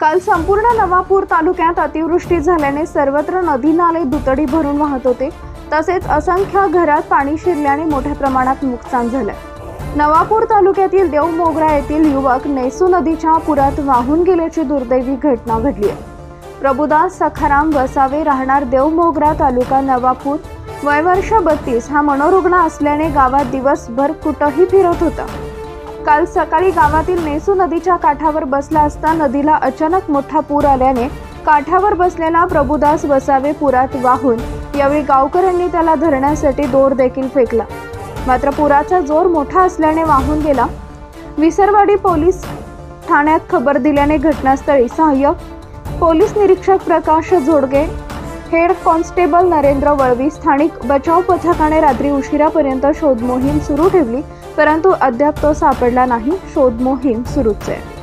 काल संपूर्ण नवापूर तालुक्यात अतिवृष्टी झाल्याने सर्वत्र नदी नाले दुतडी भरून वाहत होते. तसेच असंख्य घरात पाणी शिरल्याने मोठ्या प्रमाणात नुकसान झालं. नवापूर तालुक्यातील देवमोगरा येथील युवक नेसू नदीच्या पुरात वाहून गेल्याची दुर्दैवी घटना घडली आहे. प्रभुदास सखाराम वसावे राहणार देवमोगरा तालुका नवापूर. वय वर्ष बत्तीस हा मनोरुग्ण असल्याने गावात दिवसभर कुठंही फिरत होता. काल सकाळी गावातील नेसू नदीच्या काठावर बसला असता नदीला अचानक मोठा पूर आल्याने काठावर बसलेला प्रभुदास वसावे पुरात वाहून यावेळी गावकऱ्यांनी त्याला धरण्यासाठी दोर देखील फेकला. मात्र पुराचा जोर मोठा असल्याने वाहून गेला. विसरवाडी पोलीस ठाण्यात खबर दिल्याने घटनास्थळी सहाय्यक पोलीस निरीक्षक प्रकाश जोडगे हेड कॉन्स्टेबल नरेंद्र वळवी स्थानिक बचाव पथकाने रात्री उशिरापर्यंत शोधमोहीम सुरू ठेवली परंतु अद्याप तो सापडला नाही. शोधमोहीम सुरूच आहे.